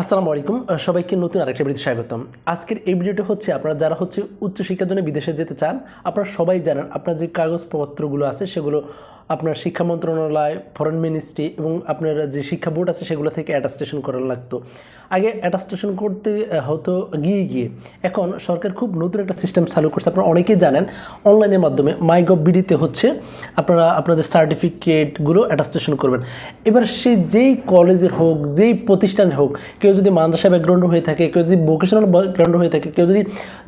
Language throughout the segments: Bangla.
আসসালামু আলাইকুম সবাইকে নতুন আরেকটা ভিডিওতে স্বাগতম। আজকের এই ভিডিওটা হচ্ছে আপনারা যারা হচ্ছে উচ্চশিক্ষার জন্য বিদেশে যেতে চান, আপনারা সবাই জানেন আপনার যে কাগজপত্রগুলো আছে সেগুলো আপনার শিক্ষা মন্ত্রণালয় ফরেন মিনিস্ট্রি এবং আপনার যে শিক্ষা বোর্ড আছে সেগুলো থেকে অ্যাটাস্টেশন করা লাগতো। আগে অ্যাটাস্টেশন করতে হতো গিয়ে গিয়ে। এখন সরকার খুব নতুন একটা সিস্টেম চালু করছে। আপনারা অনেকেই জানেন অনলাইনের মাধ্যমে মাইগভ বিডিতে হচ্ছে আপনারা আপনাদের সার্টিফিকেটগুলো অ্যাটাস্টেশন করবেন। এবার সে যেই কলেজের হোক, যেই প্রতিষ্ঠানের হোক কেউ যদি মাদ্রাসা ব্যাকগ্রাউন্ড হয়ে থাকে, কেউ যদি ভোকেশনাল ব্যাকগ্রাউন্ড হয়ে থাকে, কেউ যদি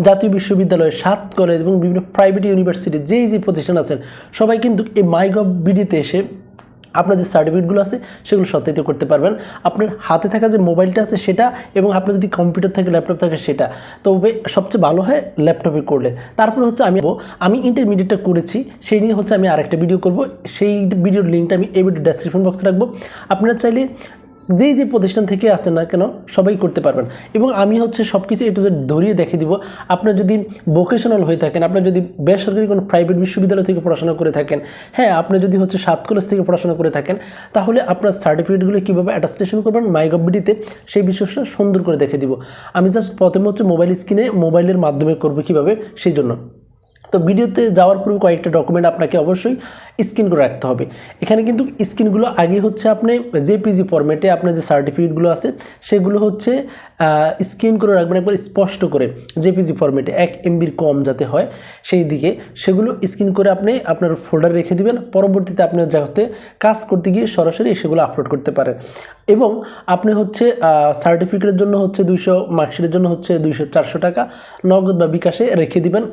জাতীয় বিশ্ববিদ্যালয় সাত কলেজ এবং বিভিন্ন প্রাইভেট ইউনিভার্সিটি যেই যে প্রতিষ্ঠান আছেন, সবাই কিন্তু এই মাইগভ বিডিতে এসে আপনার যে সার্টিফিকেটগুলো আছে, সেগুলো সত্যায়িত করতে পারবেন। আপনার হাতে থাকা যে মোবাইলটা আছে সেটা এবং আপনার যদি কম্পিউটার থাকে ল্যাপটপ থাকে সেটা। তবে সবচেয়ে ভালো হয় ল্যাপটপে করলে। তারপরে হচ্ছে আমি আমি ইন্টারমিডিয়েটটা করেছি, সেই নিয়ে হচ্ছে আমি আরেকটা ভিডিও করব। সেই ভিডিওর লিঙ্কটা আমি এই ভিডিও ডেসক্রিপশন বক্সে রাখব। আপনারা চাইলে যেই যে প্রতিষ্ঠান থেকে আসেন না কেন, সবাই করতে পারবেন। এবং আমি হচ্ছে সব কিছু একটু ধরিয়ে দেখে দিব আপনার যদি ভোকেশনাল হয়ে থাকেন আপনার যদি বেসরকারি কোনো প্রাইভেট বিশ্ববিদ্যালয় থেকে পড়াশোনা করে থাকেন হ্যাঁ আপনি যদি হচ্ছে সাত কলেজ থেকে পড়াশোনা করে থাকেন, তাহলে আপনার সার্টিফিকেটগুলো কীভাবে অ্যাটাস্টেশন করবেন মাইগভবিডিতে সেই বিষয়টা সুন্দর করে দেখে দিব। আমি জাস্ট প্রথমে হচ্ছে মোবাইল স্ক্রিনে মোবাইলের মাধ্যমে করব কীভাবে, সেই জন্য। তো ভিডিওতে যাওয়ার পূর্বে কয়েকটা ডকুমেন্ট আপনাকে অবশ্যই স্ক্রিন করে রাখতে হবে। এখানে কিন্তু স্ক্রিনগুলো আগে হচ্ছে আপনি জেপিজি ফরম্যাটে আপনার যে সার্টিফিকেটগুলো আছে, সেগুলো হচ্ছে স্ক্রিন করে রাখবেন একবার স্পষ্ট করে জেপিজি ফরম্যাটে এক এমবির কম যাতে হয় সেই দিকে। সেগুলো স্ক্রিন করে আপনি আপনার ফোল্ডার রেখে দিবেন। পরবর্তীতে আপনি যাতে কাজ করতে গিয়ে সরাসরি সেগুলো আপলোড করতে পারেন। এবং আপনি হচ্ছে সার্টিফিকেটের জন্য হচ্ছে দুইশো মার্কশিটের জন্য হচ্ছে দুইশো চারশো টাকা নগদ বা বিকাশে রেখে দিবেন।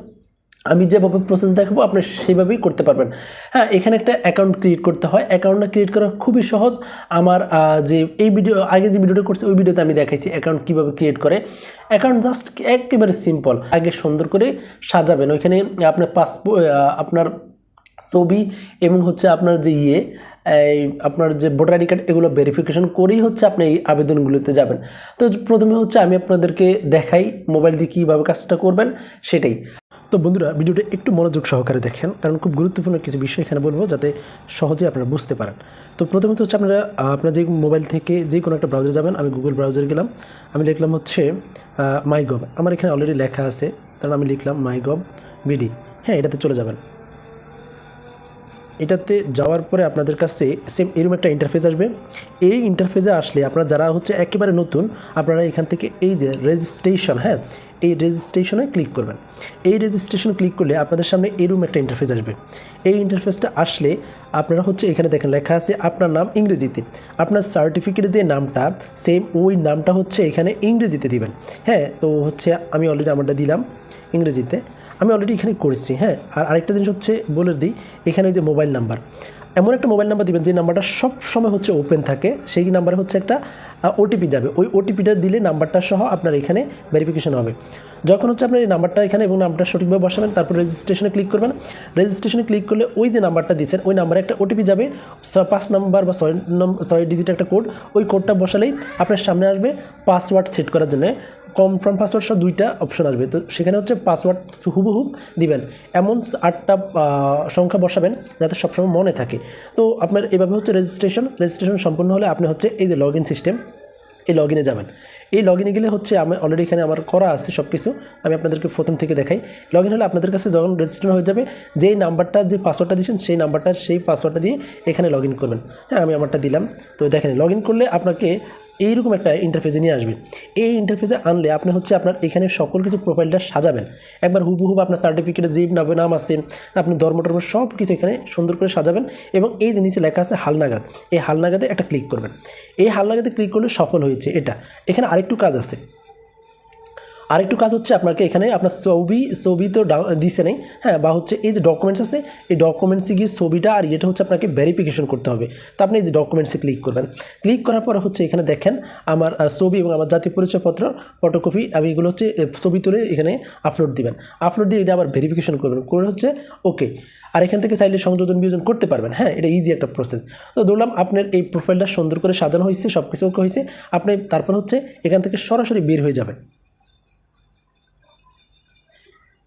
আমি যেভাবে প্রসেস দেখাবো, আপনি সেইভাবেই করতে পারবেন। হ্যাঁ এখানে একটা অ্যাকাউন্ট ক্রিয়েট করতে হয়। অ্যাকাউন্টটা ক্রিয়েট করা খুবই সহজ। আমার যে এই ভিডিও আগে যে ভিডিওটা করছে, ওই ভিডিওতে আমি দেখাইছি অ্যাকাউন্ট কীভাবে ক্রিয়েট করে। অ্যাকাউন্ট জাস্ট একেবারে সিম্পল আগে সুন্দর করে সাজাবেন। ওইখানে আপনার পাসপোর্ট আপনার ছবি এবং হচ্ছে আপনার যে ইয়ে এই আপনার যে ভোটার আইডি কার্ড এগুলো ভেরিফিকেশন করেই হচ্ছে আপনি এই আবেদনগুলোতে যাবেন। তো প্রথমে হচ্ছে আমি আপনাদেরকে দেখাই মোবাইল দিয়ে কীভাবে কাজটা করবেন, সেটাই। তো বন্ধুরা, ভিডিওটা একটু মনোযোগ সহকারে দেখেন, কারণ খুব গুরুত্বপূর্ণ কিছু বিষয় এখানে বলব যাতে সহজে আপনারা বুঝতে পারেন। তো প্রথমত হচ্ছে আপনারা, আপনার যে মোবাইল থেকে যে কোনো একটা ব্রাউজার যাবেন, আমি গুগল ব্রাউজার গেলাম, আমি লিখলাম হচ্ছে মাই গভ আমার এখানে অলরেডি লেখা আছে কারণ আমি লিখলাম মাই গভ বিডি হ্যাঁ এটাতে চলে যাবেন। এটাতে যাওয়ার পরে আপনাদের কাছে সেম এরকম একটা ইন্টারফেস আসবে। এই ইন্টারফেসে আসলে আপনারা যারা হচ্ছে একেবারে নতুন, আপনারা এখান থেকে এই যে রেজিস্ট্রেশন হ্যাঁ এই রেজিস্ট্রেশনে ক্লিক করবেন। এই রেজিস্ট্রেশন ক্লিক করলে আপনাদের সামনে এরকম একটা ইন্টারফেস আসবে। এই ইন্টারফেসটা আসলে আপনারা হচ্ছে এখানে দেখেন লেখা আছে আপনার নাম ইংরেজিতে। আপনার সার্টিফিকেটের যে নামটা সেম ওই নামটা হচ্ছে এখানে ইংরেজিতে দিবেন। হ্যাঁ তো হচ্ছে আমি অলরেডি আমারটা দিলাম ইংরেজিতে। আমি অলরেডি এখানে করেছি হ্যাঁ? আর আরেকটা জিনিস হচ্ছে, বলে দিই, এখানে ওই যে মোবাইল নাম্বার এমন একটা মোবাইল নাম্বার দিবেন, যে নাম্বারটা সব সময় হচ্ছে ওপেন থাকে, সেই নাম্বারে হচ্ছে একটা ওটিপি যাবে। ওই ওটিপিটা দিলে নাম্বারটা সহ আপনার এখানে ভেরিফিকেশন হবে। যখন হচ্ছে আপনার এই নাম্বারটা এখানে এবং নাম্বারটা সঠিকভাবে বসাবেন, তারপর রেজিস্ট্রেশনে ক্লিক করবেন। রেজিস্ট্রেশনে ক্লিক করলে ওই যে নাম্বারটা দিয়েছেন, ওই নাম্বারে একটা ওটিপি যাবে। পাঁচ নাম্বার বা ছয় নম্বর ছয় ডিজিট একটা কোড ওই কোডটা বসালেই আপনার সামনে আসবে পাসওয়ার্ড সেট করার জন্য। কনফার্ম পাসওয়ার্ড সহ দুইটা অপশন আসবে। তো সেখানে হচ্ছে পাসওয়ার্ড হুবহুব দিবেন। এমন আটটা সংখ্যা বসাবেন যাতে সবসময় মনে থাকে। তো আপনার এভাবে হচ্ছে রেজিস্ট্রেশন রেজিস্ট্রেশন সম্পূর্ণ হলে আপনি হচ্ছে এই যে লগ ইন সিস্টেম এই লগ ইনে যাবেন। এই লগ ইনে গেলে হচ্ছে আমি অলরেডি এখানে আমার করা আছে সব কিছু আমি আপনাদেরকে প্রথম থেকে দেখাই। লগ ইন হলে আপনাদের কাছে যখন রেজিস্ট্রেশন হয়ে যাবে, যেই নাম্বারটা, যে পাসওয়ার্ডটা দিয়েছেন, সেই নাম্বারটা, সেই পাসওয়ার্ডটা দিয়ে এখানে লগ ইন করবেন। হ্যাঁ আমি আমারটা দিলাম। তো দেখেন লগ ইন করলে আপনাকে এইরকম একটা ইন্টারফেসে নিয়ে আসবে। এই ইন্টারফেসে আনলে আপনি হচ্ছে আপনার এখানে সকল কিছু প্রোফাইলটা সাজাবেন। একবার হুবহুব আপনার সার্টিফিকেটে যে নামে নাম আছে, আপনি ধর্ম টর্ম সব কিছু এখানে সুন্দর করে সাজাবেন এবং এই যে নিচে লেখা আছে হালনাগাদ, এই হালনাগাদে একটা ক্লিক করবেন। এই হালনাগাদে ক্লিক করলে সফল হয়েছে এটা। এখানে আরেকটু কাজ আছে। আরেকটু কাজ হচ্ছে আপনাকে এখানে আপনার ছবি ছবি তো দিছে নেই। হ্যাঁ বা হচ্ছে এই যে ডকুমেন্টস আছে, এই ডকুমেন্টসে গিয়ে ছবিটা আর এটা হচ্ছে আপনাকে ভেরিফিকেশন করতে হবে। তো আপনি এই যে ডকুমেন্টসে ক্লিক করবেন। ক্লিক করার পরে হচ্ছে এখানে দেখেন আমার ছবি এবং আমার জাতীয় পরিচয়পত্র ফটোকপি আমি এগুলো হচ্ছে ছবি তুলে এখানে আপলোড দিবেন। আপলোড দিয়ে এটা আবার ভেরিফিকেশন করবেন। করে হচ্ছে ওকে আর এখান থেকে চাইলে সংযোজন বিয়োজন করতে পারবেন। হ্যাঁ এটা ইজি একটা প্রসেস তো ধরলাম আপনার এই প্রোফাইলটা সুন্দর করে সাজানো হয়েছে সব কিছু হয়েছে। আপনি তারপর হচ্ছে এখান থেকে সরাসরি বের হয়ে যাবেন।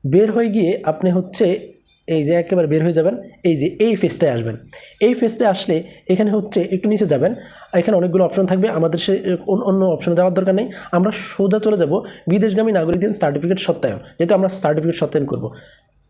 বের হয়ে গিয়ে আপনি হচ্ছে এই যে একেবারে বের হয়ে যাবেন, এই যে এই ফেসটায় আসবেন। এই ফেসটায় আসলে এখানে হচ্ছে একটু নিচে যাবেন। এখানে অনেকগুলো অপশন থাকবে, আমাদের সে অন্য- অপশনে যাওয়ার দরকার নেই। আমরা সোজা চলে যাব বিদেশগামী নাগরিকদের সার্টিফিকেট সত্যায়ন, যেহেতু আমরা সার্টিফিকেট সত্যায়ন করব।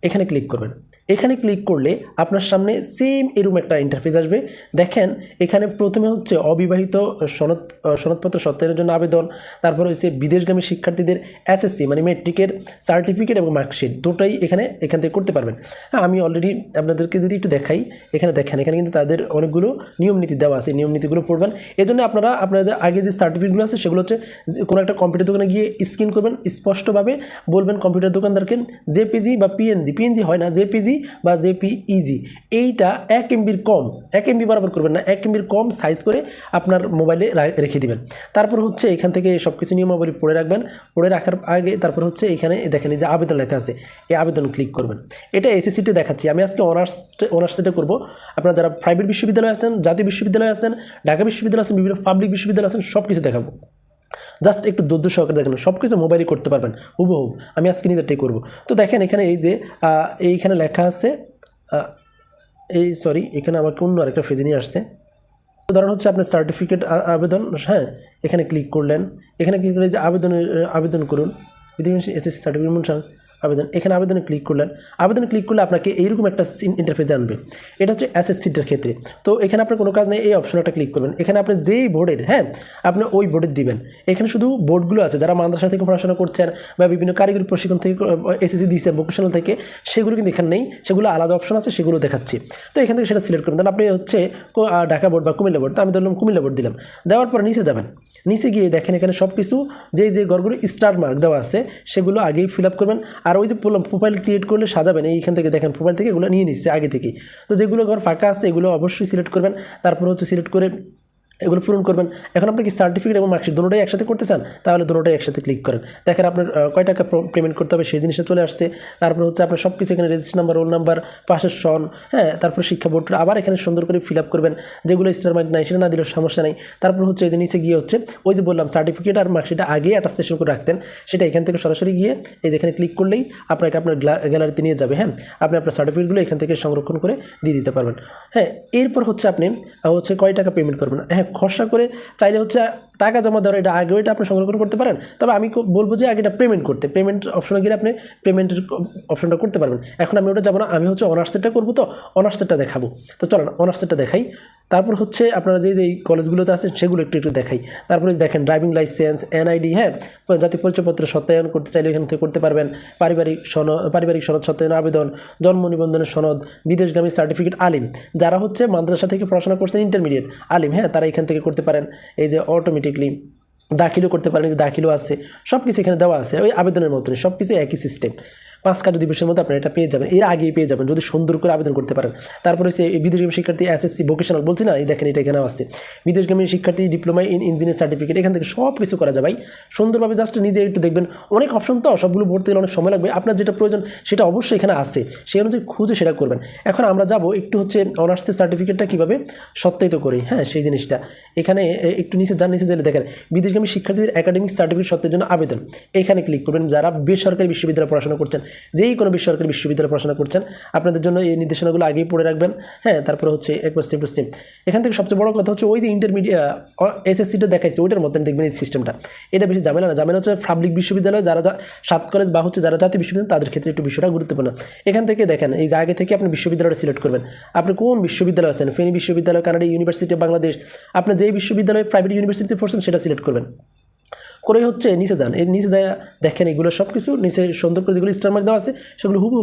এখানে ক্লিক করবেন। এখানে ক্লিক করলে আপনার সামনে সেম এরকম একটা ইন্টারফেস আসবে। দেখেন, এখানে প্রথমে হচ্ছে অবিবাহিত সনদ সনদপত্র সত্যায়নের জন্য আবেদন, তারপর হচ্ছে বিদেশগামী শিক্ষার্থীদের এসএসসি মানে মেট্রিকের সার্টিফিকেট এবং মার্কশিট দুটোই এখানে, এখান থেকে করতে পারবেন। হ্যাঁ আমি অলরেডি আপনাদেরকে যদি একটু দেখাই, এখানে দেখেন, এখানে কিন্তু তাদের অনেকগুলো নিয়ম নীতি দেওয়া আছে, নিয়ম নীতিগুলো পড়বেন। জন্য আপনারা, আপনাদের আগে যে সার্টিফিকেটগুলো আছে, সেগুলো হচ্ছে কোনো একটা কম্পিউটার দোকানে গিয়ে স্ক্যান করবেন, স্পষ্টভাবে বলবেন কম্পিউটার দোকানদারকে জেপিজি বা পিএনজি পিএনজি হয় না জেপিজি বা জেপিইজি এইটা এক এমবির কম, এক এমবি বরাবর করবেন না, এক এমবির কম সাইজ করে আপনার মোবাইলে রেখে দিবেন। তারপর হচ্ছে এখান থেকে সব কিছু নিয়মাবলী পড়ে রাখবেন, পড়ে রাখার আগে তারপর হচ্ছে এখানে দেখেন যে আবেদন লেখা আছে, এই আবেদন ক্লিক করবেন। এটা এসএসসিতে দেখাচ্ছি, আমি আজকে অনার্স অনার্সটা করব। আপনারা যারা প্রাইভেট বিশ্ববিদ্যালয় আছেন, জাতীয় বিশ্ববিদ্যালয় আছেন, ঢাকা বিশ্ববিদ্যালয় আছেন, বিভিন্ন পাবলিক বিশ্ববিদ্যালয় আছেন সব কিছু দেখাবো। জাস্ট একটু দদ্দু সহকারে দেখেন সব কিছু মোবাইলে করতে পারবেন। হুবহু, আমি আজকে নিজেরটাই করব। তো দেখেন এখানে এই যে এইখানে লেখা আছে এই সরি এখানে আমাকে অন্য আরেকটা ফেজে নিয়ে আসছে। ধরেন হচ্ছে আপনার সার্টিফিকেট আবেদন হ্যাঁ এখানে ক্লিক করলেন। এখানে ক্লিক করে যে আবেদনের, আবেদন করুন। বিদেশি এসএসসি সার্টিফিকেট আবেদন। এখানে আবেদনে ক্লিক করলেন। আবেদনে ক্লিক করলে আপনাকে এইরকম একটা ইন্টারফেস আনবে। এটা হচ্ছে এসএসসিটার ক্ষেত্রে। তো এখানে আপনার কোনো কাজ নেই, এই অপশনটা ক্লিক করবেন। এখানে আপনি যেই বোর্ডের হ্যাঁ আপনি ওই বোর্ডের দিবেন। এখানে শুধু বোর্ডগুলো আছে। যারা মাদ্রাসা থেকে পড়াশোনা করছেন বা বিভিন্ন কারিগরি প্রশিক্ষণ থেকে এসএসসি দিয়েছে ভোকেশনাল থেকে, সেগুলো কিন্তু এখানে নেই। সেগুলো আলাদা অপশন আছে, সেগুলো দেখাচ্ছি। তো এখান থেকে সেটা সিলেক্ট করবেন আপনি হচ্ছে ঢাকা বোর্ড বা কুমিল্লা বোর্ড তো আমি ধরলাম কুমিল্লা বোর্ড দিলাম। দেওয়ার পর নিচে যাবেন। নিচে গিয়ে দেখেন এখানে সব কিছু যেই যে ঘরগুলো স্টার মার্ক দেওয়া আছে, সেগুলো আগেই ফিল আপ করবেন। আর ওই যে প্রোফাইল ক্রিয়েট করলে সাজাবেন। এইখান থেকে দেখেন প্রোফাইল থেকে এগুলো নিয়ে নিচ্ছে আগে থেকেই। তো যেগুলো ঘর ফাঁকা আছে, এগুলো অবশ্যই সিলেক্ট করবেন। তারপর হচ্ছে সিলেক্ট করে এগুলো পূরণ করবেন। এখন আপনি কি সার্টিফিকেট এবং মার্কশিট দুটোটাই একসাথে করতে চান? তাহলে দুটোটাই একসাথে ক্লিক করেন। দেখেন আপনার কয় টাকা পেমেন্ট করতে হবে সেই জিনিসটা চলে আসছে। তারপর হচ্ছে আপনার সব কিছু এখানে রেজিস্ট্রেশন নাম্বার রোল নাম্বার পাশের সন হ্যাঁ তারপর শিক্ষা বোর্ড, আবার এখানে সুন্দর করে ফিল আপ করবেন। যেগুলো স্টার মার্ক নাই সেটা না দিলেও সমস্যা নেই। তারপর হচ্ছে এই যে নিচে গিয়ে হচ্ছে, ওই যে বললাম সার্টিফিকেট আর মার্কশিটটা আগে অ্যাটাস্টেশন করে রাখতেন। সেটা এখান থেকে সরাসরি গিয়ে এই যেখানে ক্লিক করলেই আপনাকে আপনার গ্যালারিতে নিয়ে যাবে হ্যাঁ? আপনি আপনার সার্টিফিকেটগুলো এখান থেকে সংরক্ষণ করে দিয়ে দিতে পারবেন। হ্যাঁ এরপর হচ্ছে আপনি হচ্ছে কয় টাকা পেমেন্ট করবেন? হ্যাঁ খসড়া করে চাইলে হচ্ছে টাকা জমা দেওয়ার এটা আগেও এটা আপনি সংরক্ষণ করতে পারেন। তবে আমি বলব যে আগে এটা পেমেন্ট করতে। পেমেন্ট অপশনে গেলে আপনি পেমেন্টের অপশনটা করতে পারবেন। এখন আমি ওটা যাব না, আমি হচ্ছে অনার্সেরটা করব তো অনার্সেরটা দেখাবো। তো চলেন অনার্সেরটা দেখাই। তারপর হচ্ছে আপনারা যে যে এই কলেজগুলোতে আছেন সেগুলো একটু একটু দেখাই। তারপরে দেখেন ড্রাইভিং লাইসেন্স এনআইডি হ্যাঁ? জাতীয় পরিচয়পত্র সত্যায়ন করতে চাইলে এখান থেকে করতে পারবেন। পারিবারিক সনদ পারিবারিক সনদ সত্যায়ন আবেদন, জন্ম নিবন্ধনের সনদ, বিদেশগামী সার্টিফিকেট আলিম। যারা হচ্ছে মাদ্রাসা থেকে পড়াশোনা করছেন ইন্টারমিডিয়েট আলিম হ্যাঁ? তারা এখান থেকে করতে পারেন। এই যে অটোমেটিকলি দাখিলও করতে পারেন যে দাখিলও আছে সব কিছু এখানে দেওয়া আছে। ওই আবেদনের মতনই সব কিছু একই সিস্টেম পাঁচ কার্য দিবসের মধ্যে আপনারা এটা পেয়ে যাবেন। এর আগেই পেয়ে যাবেন, যদি সুন্দর করে আবেদন করতে পারেন। তারপরে হচ্ছে বিদেশগামী শিক্ষার্থী এসএসসি ভোকেশনাল বলছি না? এই দেখেন এটা এখানে আছে। বিদেশগামী শিক্ষার্থী ডিপ্লোমা ইন ইঞ্জিনিয়ার সার্টিফিকেট এখান থেকে সব কিছু করা ভাই। সুন্দরভাবে জাস্ট নিজে একটু দেখবেন। অনেক অপশন তো, সবগুলো ভর্তি হলে অনেক সময় লাগবে। আপনার যেটা প্রয়োজন সেটা অবশ্যই এখানে আছে। সেই অনুযায়ী খুঁজে সেটা করবেন। এখন আমরা যাব একটু হচ্ছে অনার্সের সার্টিফিকেটটা কীভাবে সত্যায়িত করি। হ্যাঁ সেই জিনিসটা। এখানে একটু নিচে যান, নিচে গেলে দেখেন বিদেশগামী শিক্ষার্থীদের একাডেমিক সার্টিফিকেট সত্যার জন্য আবেদন। এখানে ক্লিক করবেন। যারা বেসরকারি বিশ্ববিদ্যালয়ে পড়াশোনা করছেন যেই কোনো বেসরকারি বিশ্ববিদ্যালয়ে পড়াশোনা করছেন, আপনাদের জন্য এই নির্দেশনাগুলো আগেই পড়ে রাখবেন। হ্যাঁ তারপরে হচ্ছে একবার সেম টু সেম এখান থেকে সবচেয়ে বড় কথা হচ্ছে ওই যে ইন্টারমিডিয়েট এসএসসিটা দেখাইছে, ওইটার মধ্যে দেখবেন এই সিস্টেমটা এটা বেশি ঝামেলা না, ঝামেলা হচ্ছে পাবলিক বিশ্ববিদ্যালয় যারা সাত কলেজ বা হচ্ছে যারা জাতীয় বিশ্ববিদ্যালয়, তাদের ক্ষেত্রে একটু বিষয়টা গুরুত্বপূর্ণ। এখান থেকে দেখেন, এই আগে থেকে আপনি বিশ্ববিদ্যালয়টা সিলেক্ট করবেন। আপনি কোন বিশ্ববিদ্যালয় আছেন? ফেনী বিশ্ববিদ্যালয়, কানাডা ইউনিভার্সিটি অফ বাংলাদেশ আপনি যেই বিশ্ববিদ্যালয় প্রাইভেট ইউনিভার্সিটিতে পড়ছেন, সেটা সিলেক্ট করবেন। করে হচ্ছে, নিচে যান। এই নিচে যায় দেখেন এগুলো সব কিছু নিচে সুন্দর করে যেগুলো স্টার মার্ক দেওয়া আছে, সেগুলো হুবহু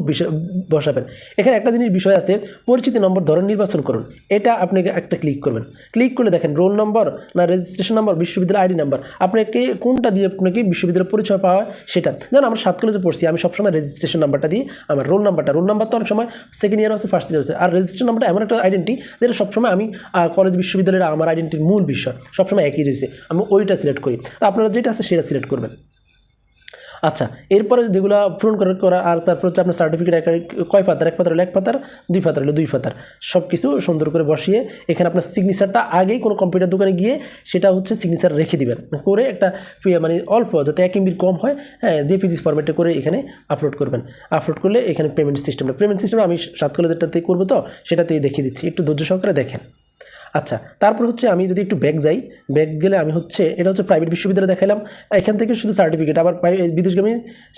বসাবেন। এখানে একটা জিনিস, বিষয় আছে, পরিচিতি নম্বর ধরন নির্বাচন করুন। এটা আপনি একটা ক্লিক করবেন। ক্লিক করলে দেখেন রোল নম্বর না রেজিস্ট্রেশন নম্বর বিশ্ববিদ্যালয় আইডি নাম্বার আপনাকে কোনটা দিয়ে আপনাকে বিশ্ববিদ্যালয় পরিচয় পাওয়া সেটা। যেমন আমরা সাত কলেজে পড়ছি, আমি সবসময় রেজিস্ট্রেশন নাম্বারটা দিই, আমার রোল নাম্বারটা রোল নাম্বার তো অনেক সময় সেকেন্ড ইয়ার আছে ফার্স্ট ইয়ার আছে। আর রেজিস্ট্রেশন নাম্বারটা এমন একটা আইডেন্টি যেটা সবসময় আমি কলেজ বিশ্ববিদ্যালয়ের আমার আইডেন্টির মূল বিষয়। সবসময় একই রয়েছে। আমি ওইটা সিলেক্ট করি। আপনারা যেটা আছে সেটা সিলেক্ট করবেন। আচ্ছা এরপরে যেগুলো পূরণ করার করা আর তারপর হচ্ছে আপনার সার্টিফিকেট এক কয় পাতার? এক পাতার হলো এক পাতার, দুই পাতার হলো দুই পাতার। সব কিছু সুন্দর করে বসিয়ে এখানে আপনার সিগনেচারটা আগেই কোনো কম্পিউটার দোকানে গিয়ে সেটা হচ্ছে সিগনেচার রেখে দিবেন। করে একটা মানে অল্প, যাতে এক এমবির কম হয় হ্যাঁ জেপিজি ফরম্যাটে করে এখানে আপলোড করবেন। আপলোড করলে এখানে পেমেন্ট সিস্টেমটা পেমেন্ট সিস্টেম আমি সাত যেটাতে করব তো, সেটাতেই দেখিয়ে দিচ্ছি। একটু ধৈর্য সহকারে দেখেন। আচ্ছা তারপর হচ্ছে আমি যদি একটু ব্যাগ যাই ব্যাগ গেলে আমি হচ্ছে, এটা হচ্ছে প্রাইভেট বিশ্ববিদ্যালয় দেখালাম এখান থেকে শুধু সার্টিফিকেট আবার বিদেশগামী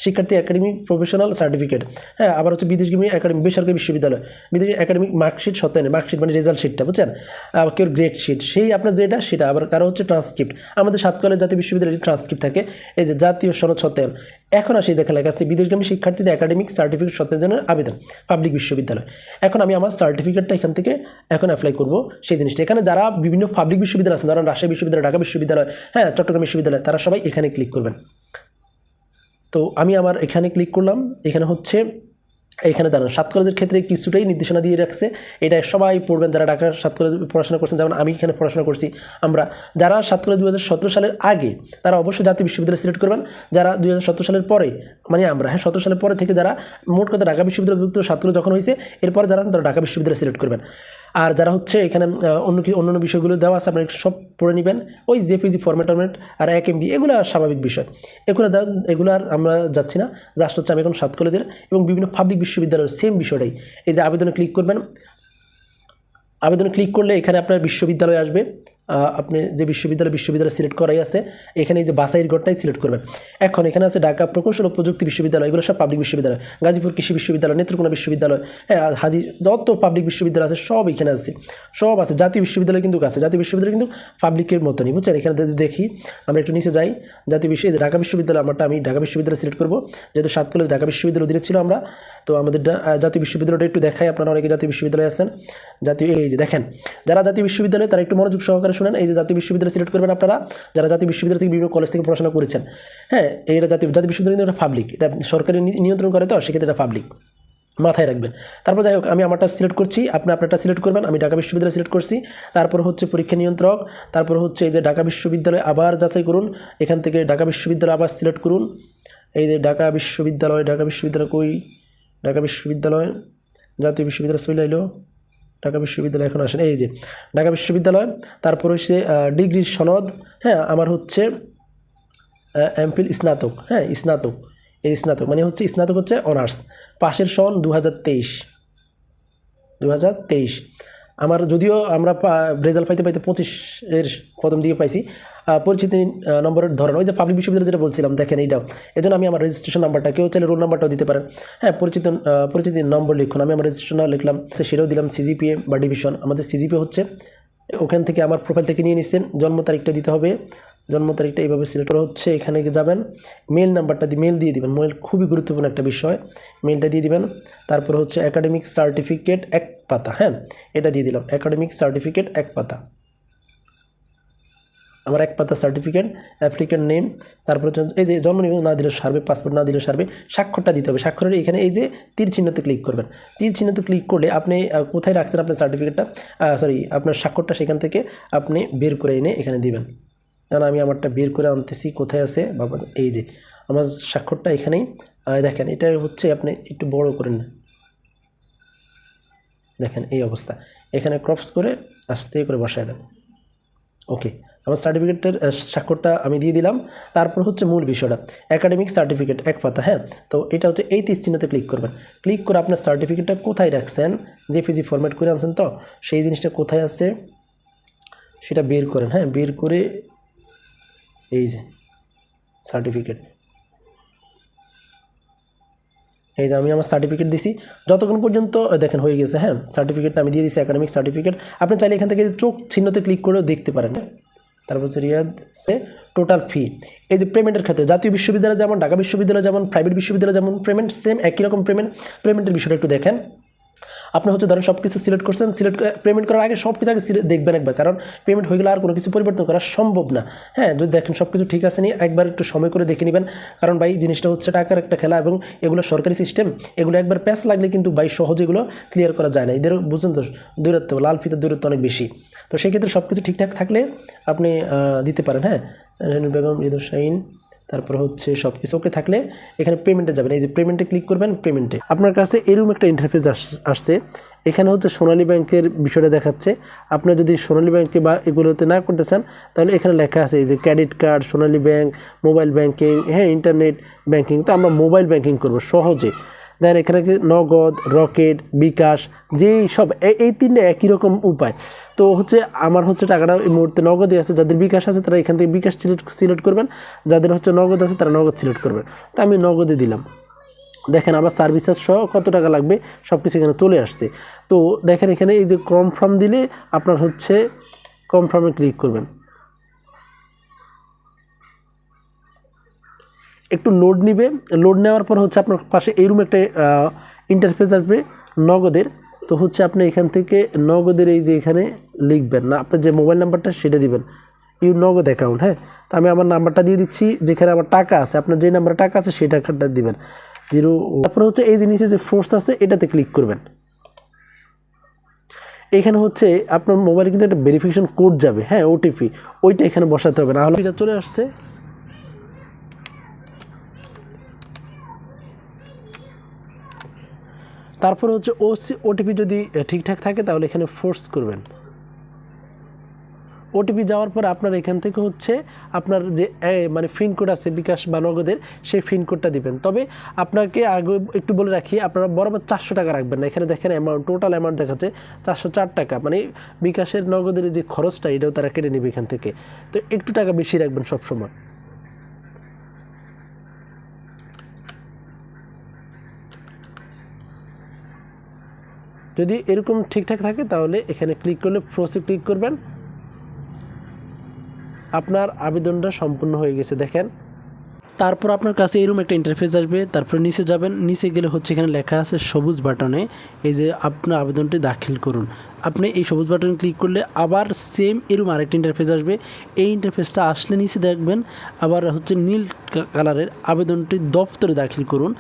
শিক্ষার্থী একাডেমি প্রফেশনাল সার্টিফিকেট হ্যাঁ আবার হচ্ছে বিদেশগামী একাডেমি বেসরকারি বিশ্ববিদ্যালয়। বিদেশি একাডেমিক মার্কশিট সত্যায়ন মার্কশিট মানে রেজাল্ট শিটটা বুঝছেন? আবার কেউ গ্রেড শিট সেই আপনার যেটা, সেটা। আবার কারও হচ্ছে ট্রান্সক্রিপ্ট আমাদের সাতকলের জাতীয় বিশ্ববিদ্যালয়ের ট্রান্সক্রিপ্ট থাকে। এই যে জাতীয় সনদ সত্যায়ন এখন আসি দেখা লেখা বিদেশগামী শিক্ষার্থীদের একাডেমিক সার্টিফিকেট সত্যায়নের আবেদন পাবলিক বিশ্ববিদ্যালয়। এখন আমি আমার সার্টিফিকেটটা এখান থেকে এখন অ্যাপ্লাই করব সেই জিনিসটা। এখানে যারা বিভিন্ন পাবলিক বিশ্ববিদ্যালয় আছে, ধরেন রাজশাহী বিশ্ববিদ্যালয়, ঢাকা বিশ্ববিদ্যালয় হ্যাঁ চট্টগ্রাম বিশ্ববিদ্যালয়, তারা সবাই এখানে ক্লিক করবেন। তো আমি আমার এখানে ক্লিক করলাম, এখানে হচ্ছে এখানে দাঁড়ান, সাত কলেজের ক্ষেত্রে কিছুটাই নির্দেশনা দিয়ে রাখছে। এটা সবাই পড়বেন যারা ঢাকার সাত কলেজ পড়াশোনা করছেন, যেমন আমি এখানে পড়াশোনা করছি। আমরা যারা সাত কলেজ দু সালের আগে, তারা অবশ্যই জাতীয় বিশ্ববিদ্যালয় সিলেক্ট করবেন। যারা দুই হাজার সতেরো সালের পরে মানে আমরা হ্যাঁ সতেরো সালের পরে থেকে যারা মোট কথা ঢাকা বিশ্ববিদ্যালয় সাত কলেজ যখন হয়েছে, এরপর যারা তারা ঢাকা বিশ্ববিদ্যালয় সিলেক্ট করবেন। আর যারা হচ্ছে এখানে অন্য কি অন্যান্য বিষয়গুলো দেওয়া আছে, আপনারা সব পড়ে নেবেন। ওই জেপিজি ফরম্যাট টরম্যাট আর এক এমবি এগুলো স্বাভাবিক বিষয়। এগুলো এগুলো আর আমরা যাচ্ছি না। জাস্ট হচ্ছে আমি এখন সাত কলেজের এবং বিভিন্ন পাবলিক বিশ্ববিদ্যালয়ের সেম বিষয়টাই। এই যে আবেদনে ক্লিক করবেন। আবেদনে ক্লিক করলে এখানে আপনার বিশ্ববিদ্যালয় আসবে। আপনি যে বিশ্ববিদ্যালয় বিশ্ববিদ্যালয় সিলেক্ট করাই আছে, এখানে এই যে বাসাইয়ের ঘরটাই সিলেক্ট করবেন। এখন এখানে আছে ঢাকা প্রকৌশল ও প্রযুক্তি বিশ্ববিদ্যালয়, এগুলো সব পাবলিক বিশ্ববিদ্যালয়। গাজীপুর কৃষি বিশ্ববিদ্যালয়, নেত্রকোনা বিশ্ববিদ্যালয় হ্যাঁ হাজি, যত পাবলিক বিশ্ববিদ্যালয় আছে, সব এখানে আছে। সব আছে, জাতীয় বিশ্ববিদ্যালয় কিন্তু আছে, জাতীয় বিশ্ববিদ্যালয় কিন্তু পাবলিকের মতনই, বুঝছেন? এখানে যদি দেখি, আমরা একটু নিচে যাই, জাতীয় বিশ্ব ঢাকা বিশ্ববিদ্যালয়, আমারটা আমি ঢাকা বিশ্ববিদ্যালয় সিলেক্ট করব। যেহেতু সাত কলেজ ঢাকা বিশ্ববিদ্যালয় অধীনে ছিল আমরা তো আমাদের জাতীয় বিশ্ববিদ্যালয়টা একটু দেখাই, আপনারা অনেকে জাতীয় বিশ্ববিদ্যালয়ে আছেন। জাতীয় এই যে দেখেন, যারা জাতীয় বিশ্ববিদ্যালয়, তারা একটু মনোযোগ সহকারে শুনেন। এই যে জাতীয় বিশ্ববিদ্যালয় সিলেক্ট করবেন আপনারা, যারা জাতীয় বিশ্ববিদ্যালয় থেকে বিভিন্ন কলেজ থেকে পড়াশোনা করেছেন। হ্যাঁ এটা জাতীয় জাতীয় বিশ্ববিদ্যালয় কিন্তু এটা পাবলিক এটা সরকারি নিয়ন্ত্রণ করে তো, সেক্ষেত্রে এটা পাবলিক মাথায় রাখবেন। তারপর যাই হোক, আমি আমারটা সিলেক্ট করছি, আপনি আপনারটা সিলেক্ট করবেন, আমি ঢাকা বিশ্ববিদ্যালয় সিলেক্ট করছি। তারপর হচ্ছে পরীক্ষা নিয়ন্ত্রক, তারপর হচ্ছে এই যে ঢাকা বিশ্ববিদ্যালয় আবার যাচাই করুন, এখান থেকে ঢাকা বিশ্ববিদ্যালয় আবার সিলেক্ট করুন। এই যে ঢাকা বিশ্ববিদ্যালয় ঢাকা বিশ্ববিদ্যালয় কই? ঢাকা বিশ্ববিদ্যালয়, জাতীয় বিশ্ববিদ্যালয় চলে আইলো ঢাকা বিশ্ববিদ্যালয় এখন আসেন। এই যে, ঢাকা বিশ্ববিদ্যালয়, তারপর হচ্ছে ডিগ্রির সনদ হ্যাঁ আমার হচ্ছে এমফিল স্নাতক হ্যাঁ স্নাতক, এই স্নাতক মানে হচ্ছে স্নাতক হচ্ছে অনার্স, পাশের সন দু হাজার তেইশ দু হাজার তেইশ। আমার যদিও আমরা রেজাল্ট পাইতে পাইতে পঁচিশের প্রথম দিকে পাইছি। পরিচিতি নম্বরের ধরন, ওই যে পাবলিক বিশ্ববিদ্যালয় যেটা বলছিলাম, দেখেন এইটা। এই জন্য আমি আমার রেজিস্ট্রেশন নাম্বারটা কেউ চাইলে রোল নাম্বারটাও দিতে পারেন। হ্যাঁ পরিচিত পরিচিতি নম্বর লিখুন। আমি আমার রেজিস্ট্রেশন লিখলাম সেটাও দিলাম সিজিপিএ বা ডিভিশন আমাদের সিজিপিএ হচ্ছে, ওখান থেকে আমার প্রোফাইল থেকে নিয়ে নিচ্ছেন, জন্ম তারিখটা দিতে হবে। জন্ম তারিখটা এইভাবে সিলেক্ট করা হচ্ছে, এখানে যাবেন মেল নাম্বারটা দিয়ে মেল দিয়ে দিবেন। মেল খুবই গুরুত্বপূর্ণ একটা বিষয়। মেলটা দিয়ে দিবেন, তারপর হচ্ছে একাডেমিক সার্টিফিকেট এক পাতা হ্যাঁ? এটা দিয়ে দিলাম একাডেমিক সার্টিফিকেট এক পাতা। আমার এক পাতা সার্টিফিকেট অ্যাপ্লিকেন্ট নেম তারপর হচ্ছে এই যে জন্ম নিবন্ধন না দিলে সারবে পাসপোর্ট না দিলে সারবে, স্বাক্ষরটা দিতে হবে। স্বাক্ষরের এখানে এই যে তীর চিহ্নতে ক্লিক করবেন। তীর চিহ্নতে ক্লিক করলে আপনি কোথায় রাখছেন আপনার সার্টিফিকেটটা সরি আপনার স্বাক্ষরটা সেখান থেকে আপনি বের করে এনে এখানে দিবেন। কারণ আমি আমারটা বের করে আনতেছি, কোথায় আছে? বাবা, এই যে, আমার স্বাক্ষরটা এখানেই। দেখেন, এটা হচ্ছে আপনি একটু বড় করেন দেখেন, এই অবস্থা। এখানে ক্রপস করে আস্তে করে বসায় দেন। ওকে আমার সার্টিফিকেটের স্বাক্ষরটা আমি দিয়ে দিলাম। তারপর হচ্ছে মূল বিষয়টা একাডেমিক সার্টিফিকেট এক পাতা হ্যাঁ? তো এটা হচ্ছে এই তিস চিহ্নতে ক্লিক করবেন। ক্লিক করে আপনার সার্টিফিকেটটা কোথায় রাখছেন? জেপিজি ফরম্যাট করে আনছেন তো, সেই জিনিসটা কোথায় আছে? সেটা বের করেন হ্যাঁ? বের করে এই যে সার্টিফিকেট এই যে, আমি আমার সার্টিফিকেট দিছি। যতক্ষণ পর্যন্ত দেখেন, হয়ে গেছে হ্যাঁ? সার্টিফিকেটটা আমি দিয়ে দিছি একাডেমিক সার্টিফিকেট আপনি চাইলে এখান থেকে চোখ চিহ্নতে ক্লিক করেও দেখতে পারেন তারপর হচ্ছে রিয়াদ, সে টোটাল ফি এই যে পেমেন্টের ক্ষেত্রে, জাতীয় বিশ্ববিদ্যালয় যেমন, ঢাকা বিশ্ববিদ্যালয় যেমন প্রাইভেট বিশ্ববিদ্যালয় যেমন পেমেন্ট সেম একই রকম পেমেন্ট পেমেন্টের বিষয়টা একটু দেখেন। আপনি হচ্ছে ধরেন সব কিছু সিলেক্ট করছেন সিলেক্ট পেমেন্ট করার আগে সব কিছু আগে দেখবেন একবার, কারণ পেমেন্ট হয়ে গেলে আর কোনো কিছু পরিবর্তন করা সম্ভব না। হ্যাঁ যদি দেখেন সব কিছু ঠিক আছে নি একবার একটু সময় করে দেখে নেবেন, কারণ ভাই জিনিসটা হচ্ছে টাকার একটা খেলা এবং এগুলো সরকারি সিস্টেম এগুলো একবার প্যাস লাগলে কিন্তু ভাই সহজে এগুলো ক্লিয়ার করা যায় না। এদের বুঝছেন তো, দূরত্ব, লাল ফিতার দূরত্ব অনেক বেশি। তো সেই ক্ষেত্রে সব কিছু ঠিকঠাক থাকলে আপনি দিতে পারেন হ্যাঁ। বেগম শাহিন। তারপর হচ্ছে সব কিছু ওকে থাকলে এখানে পেমেন্টে যাবেন। এই যে পেমেন্টে ক্লিক করবেন পেমেন্টে আপনার কাছে এরকম একটা ইন্টারফেস আসছে। এখানে হচ্ছে সোনালী ব্যাংকের বিষয়টা দেখাচ্ছে। আপনি যদি সোনালী ব্যাংকে বা এগুলোতে না করতে চান, তাহলে এখানে লেখা আছে এই যে credit card Sonali bank mobile banking হ্যাঁ ইন্টারনেট ব্যাংকিং তো আমরা মোবাইল ব্যাংকিং করব সহজে। দেন এখানে নগদ, রকেট, বিকাশ, যেই সব এই- এই তিনটে একই রকম উপায়। তো হচ্ছে আমার হচ্ছে টাকাটা এই মুহূর্তে নগদে আছে, যাদের বিকাশ আছে তারা এখান থেকে বিকাশ সিলেক্ট সিলেক্ট করবেন। যাদের হচ্ছে নগদ আছে তারা নগদ সিলেক্ট করবেন। তো আমি নগদে দিলাম। দেখেন আমার সার্ভিসেস সহ কত টাকা লাগবে সব কিছু এখানে চলে আসছে। তো দেখেন এখানে এই যে কনফার্ম দিলে আপনার হচ্ছে কনফার্মে ক্লিক করবেন। একটু লোড নিবে। লোড নেওয়ার পর হচ্ছে আপনার পাশে এইরকম একটা ইন্টারফেস আসবে নগদের। তো হচ্ছে আপনি এখান থেকে নগদের এই যে এখানে লিখবেন না, আপনার যে মোবাইল নাম্বারটা সেটা দিবেন। ইউ নগদ অ্যাকাউন্ট হ্যাঁ? তো আমি আমার নাম্বারটা দিয়ে দিচ্ছি, যেখানে আমার টাকা আছে, আপনার যে নাম্বারে টাকা আছে সেই টাকাটা দিবেন। জিরো তারপরে হচ্ছে এই জিনিসে যে ফোর্স আছে, এটাতে ক্লিক করবেন। এখানে হচ্ছে আপনার মোবাইলে কিন্তু একটা ভেরিফিকেশন কোড যাবে হ্যাঁ ওটিপি ওইটা এখানে বসাতে হবে, না হলে এটা চলে আসছে। তারপরে হচ্ছে ওসি ওটিপি যদি ঠিকঠাক থাকে, তাহলে এখানে ফোর্স করবেন। ওটিপি যাওয়ার পর আপনার এখান থেকে হচ্ছে আপনার যে মানে ফিন কোড আছে বিকাশ বা নগদের, সেই ফিন কোডটা দিবেন। তবে আপনাকে আগে একটু বলে রাখি, আপনারা বরাবর চারশো টাকা রাখবেন না। এখানে দেখেন অ্যামাউন্ট টোটাল অ্যামাউন্ট দেখাচ্ছে চারশো চার টাকা। মানে বিকাশের নগদের যে খরচটা, এটাও তারা কেটে নেবে এখান থেকে। তো একটু টাকা বেশি রাখবেন সবসময়। যদি এরকম ঠিকঠাক থাকে, তাহলে এখানে ক্লিক করলে প্রসে ক্লিক করবেন। আপনার আবেদনটা সম্পূর্ণ হয়ে গেছে, দেখেন। তারপর আপনার কাছে এরকম একটা ইন্টারফেস আসবে, তারপরে নিচে যাবেন। নিচে গেলে হচ্ছে এখানে লেখা আছে সবুজ বাটনে, এই যে আপনার আবেদনটি দাখিল করুন। আপনি এই সবুজ বাটনে ক্লিক করলে আবার সেম এরকম আরেকটা ইন্টারফেস আসবে। এই ইন্টারফেসটা আসলে নিচে দেখবেন, আবার হচ্ছে নীল কালারের আবেদনটি দপ্তরে দাখিল করুন।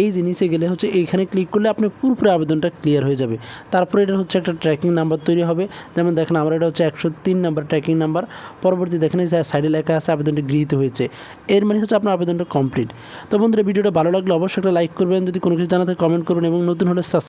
এই জিনিসে গেলে হচ্ছে এইখানে ক্লিক করলে আপনি পুরোপুরি আবেদনটা ক্লিয়ার হয়ে যাবে। তারপরে এটা হচ্ছে একটা ট্র্যাকিং নাম্বার তৈরি হবে। যেমন দেখেন আমার এটা হচ্ছে একশো তিন নাম্বার ট্র্যাকিং নাম্বার পরবর্তী দেখেন এই সাইডে লেখা আছে আবেদনটি গৃহীত হয়েছে। এর মানে হচ্ছে আপনার আবেদনটা কমপ্লিট তো বন্ধুরা, ভিডিওটা ভালো লাগলে অবশ্যই একটা লাইক করবেন। যদি কোনো কিছু জানাতে কমেন্ট করুন এবং নতুন হলে সাবস্ক্রাইব